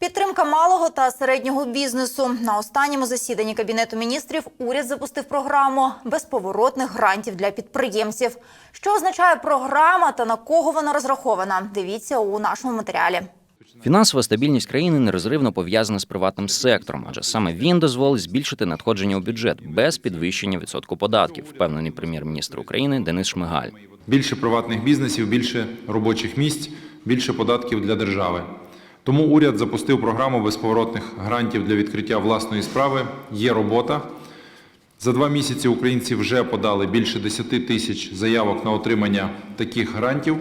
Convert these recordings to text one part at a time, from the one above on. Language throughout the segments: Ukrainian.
Підтримка малого та середнього бізнесу на останньому засіданні кабінету міністрів уряд запустив програму безповоротних грантів для підприємців. Що означає програма та на кого вона розрахована? Дивіться у нашому матеріалі. Фінансова стабільність країни нерозривно пов'язана з приватним сектором, адже саме він дозволить збільшити надходження у бюджет без підвищення відсотку податків, впевнений прем'єр-міністр України Денис Шмигаль. Більше приватних бізнесів, більше робочих місць, більше податків для держави. Тому уряд запустив програму безповоротних грантів для відкриття власної справи. Є робота. За два місяці українці вже подали більше 10 тисяч заявок на отримання таких грантів.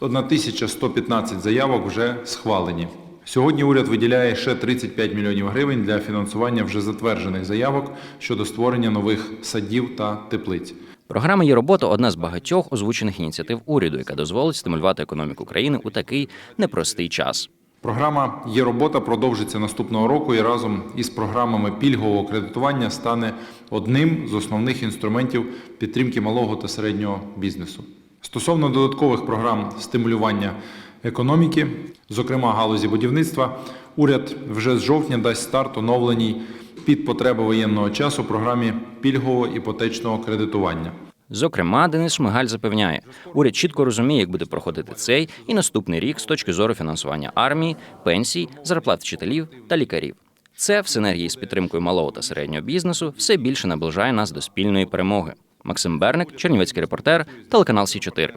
1115 заявок вже схвалені. Сьогодні уряд виділяє ще 35 мільйонів гривень для фінансування вже затверджених заявок щодо створення нових садів та теплиць. Програма є робота одна з багатьох озвучених ініціатив уряду, яка дозволить стимулювати економіку країни у такий непростий час. Програма «Є робота» продовжиться наступного року і разом із програмами пільгового кредитування стане одним з основних інструментів підтримки малого та середнього бізнесу. Стосовно додаткових програм стимулювання економіки, зокрема галузі будівництва, уряд вже з жовтня дасть старт оновленій під потреби воєнного часу програмі пільгового іпотечного кредитування. Зокрема, Денис Шмигаль запевняє, уряд чітко розуміє, як буде проходити цей і наступний рік з точки зору фінансування армії, пенсій, зарплат вчителів та лікарів. Це в синергії з підтримкою малого та середнього бізнесу все більше наближає нас до спільної перемоги. Максим Берник, Чернівецький репортер, телеканал Сі 4